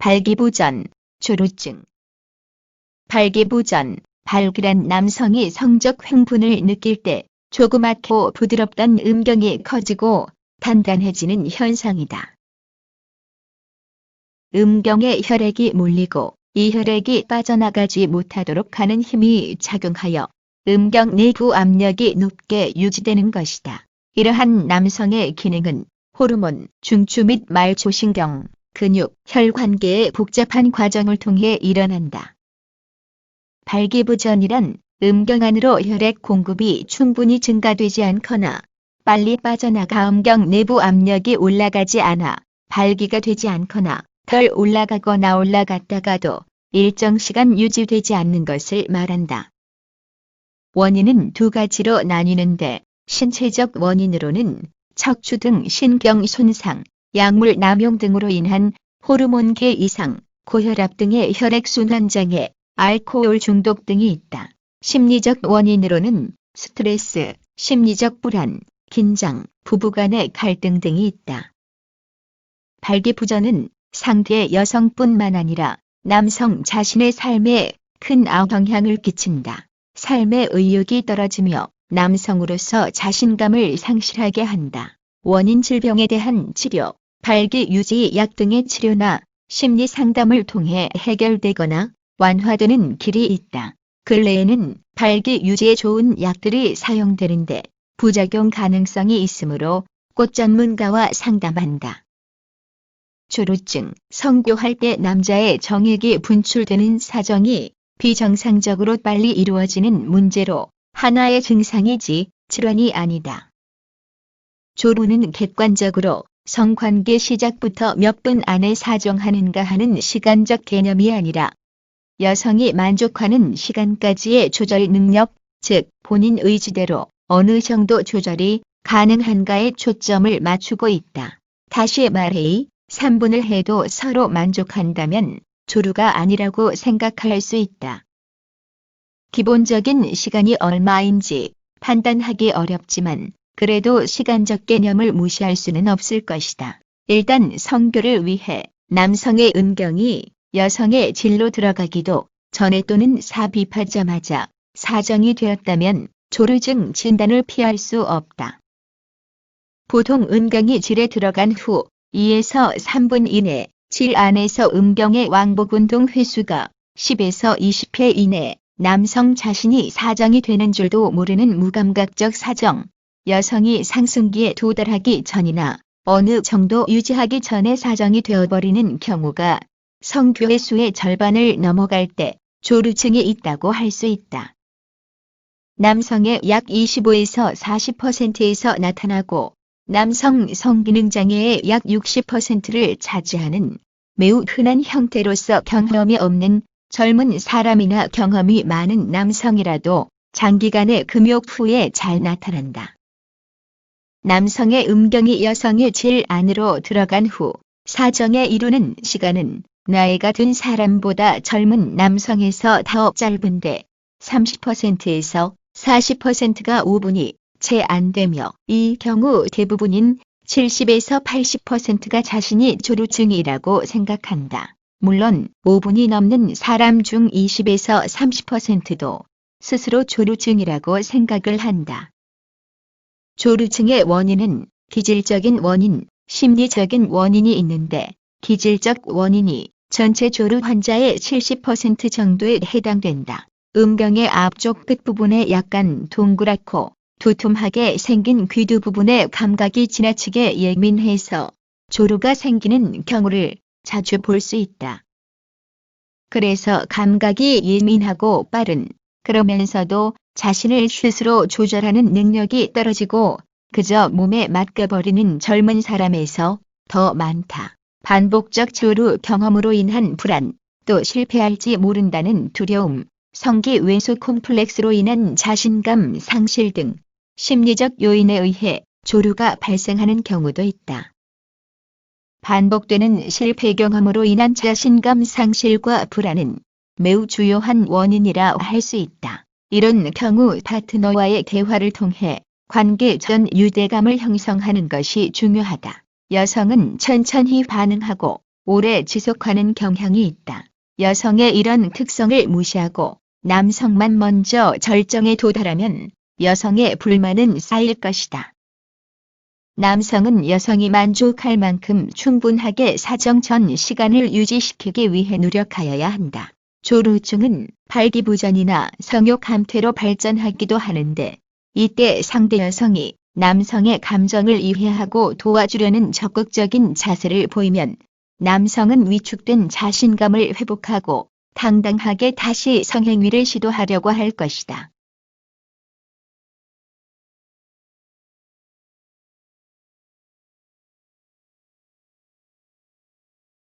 발기부전, 조루증. 발기부전, 발기란 남성이 성적 횡분을 느낄 때 조그맣고 부드럽던 음경이 커지고 단단해지는 현상이다. 음경에 혈액이 몰리고 이 혈액이 빠져나가지 못하도록 하는 힘이 작용하여 음경 내부 압력이 높게 유지되는 것이다. 이러한 남성의 기능은 호르몬, 중추 및 말초신경, 근육, 혈 관계의 복잡한 과정을 통해 일어난다. 발기부전이란 음경 안으로 혈액 공급이 충분히 증가되지 않거나 빨리 빠져나가 음경 내부 압력이 올라가지 않아 발기가 되지 않거나 덜 올라가거나 올라갔다가도 일정 시간 유지되지 않는 것을 말한다. 원인은 두 가지로 나뉘는데 신체적 원인으로는 척추 등 신경 손상, 약물 남용 등으로 인한 호르몬계 이상, 고혈압 등의 혈액순환 장애, 알코올 중독 등이 있다. 심리적 원인으로는 스트레스, 심리적 불안, 긴장, 부부간의 갈등 등이 있다. 발기부전은 상대 여성뿐만 아니라 남성 자신의 삶에 큰 악영향을 끼친다. 삶의 의욕이 떨어지며 남성으로서 자신감을 상실하게 한다. 원인 질병에 대한 치료, 발기 유지 약 등의 치료나 심리 상담을 통해 해결되거나 완화되는 길이 있다. 근래에는 발기 유지에 좋은 약들이 사용되는데 부작용 가능성이 있으므로 꽃 전문가와 상담한다. 조루증, 성교할 때 남자의 정액이 분출되는 사정이 비정상적으로 빨리 이루어지는 문제로 하나의 증상이지 질환이 아니다. 조루는 객관적으로 성관계 시작부터 몇 분 안에 사정하는가 하는 시간적 개념이 아니라 여성이 만족하는 시간까지의 조절 능력, 즉 본인 의지대로 어느 정도 조절이 가능한가에 초점을 맞추고 있다. 다시 말해 3분을 해도 서로 만족한다면 조루가 아니라고 생각할 수 있다. 기본적인 시간이 얼마인지 판단하기 어렵지만 그래도 시간적 개념을 무시할 수는 없을 것이다. 일단 성교를 위해 남성의 음경이 여성의 질로 들어가기도 전에 또는 삽입하자마자 사정이 되었다면 조루증 진단을 피할 수 없다. 보통 음경이 질에 들어간 후 2에서 3분 이내 질 안에서 음경의 왕복 운동 횟수가 10에서 20회 이내 남성 자신이 사정이 되는 줄도 모르는 무감각적 사정, 여성이 상승기에 도달하기 전이나 어느 정도 유지하기 전에 사정이 되어버리는 경우가 성교 횟수의 절반을 넘어갈 때 조루증이 있다고 할 수 있다. 남성의 약 25에서 40%에서 나타나고 남성 성기능장애의 약 60%를 차지하는 매우 흔한 형태로서 경험이 없는 젊은 사람이나 경험이 많은 남성이라도 장기간의 금욕 후에 잘 나타난다. 남성의 음경이 여성의 질 안으로 들어간 후 사정에 이루는 시간은 나이가 든 사람보다 젊은 남성에서 더 짧은데 30%에서 40%가 5분이 채 안 되며 이 경우 대부분인 70에서 80%가 자신이 조루증이라고 생각한다. 물론 5분이 넘는 사람 중 20에서 30%도 스스로 조루증이라고 생각을 한다. 조루증의 원인은 기질적인 원인, 심리적인 원인이 있는데 기질적 원인이 전체 조루 환자의 70% 정도에 해당된다. 음경의 앞쪽 끝부분에 약간 동그랗고 두툼하게 생긴 귀두 부분의 감각이 지나치게 예민해서 조루가 생기는 경우를 자주 볼 수 있다. 그래서 감각이 예민하고 빠른, 그러면서도 자신을 스스로 조절하는 능력이 떨어지고 그저 몸에 맡겨버리는 젊은 사람에서 더 많다. 반복적 조루 경험으로 인한 불안, 또 실패할지 모른다는 두려움, 성기 왜소 콤플렉스로 인한 자신감 상실 등 심리적 요인에 의해 조루가 발생하는 경우도 있다. 반복되는 실패 경험으로 인한 자신감 상실과 불안은 매우 주요한 원인이라 할 수 있다. 이런 경우 파트너와의 대화를 통해 관계 전 유대감을 형성하는 것이 중요하다. 여성은 천천히 반응하고 오래 지속하는 경향이 있다. 여성의 이런 특성을 무시하고 남성만 먼저 절정에 도달하면 여성의 불만은 쌓일 것이다. 남성은 여성이 만족할 만큼 충분하게 사정 전 시간을 유지시키기 위해 노력하여야 한다. 조루증은 발기부전이나 성욕 감퇴로 발전하기도 하는데 이때 상대 여성이 남성의 감정을 이해하고 도와주려는 적극적인 자세를 보이면 남성은 위축된 자신감을 회복하고 당당하게 다시 성행위를 시도하려고 할 것이다.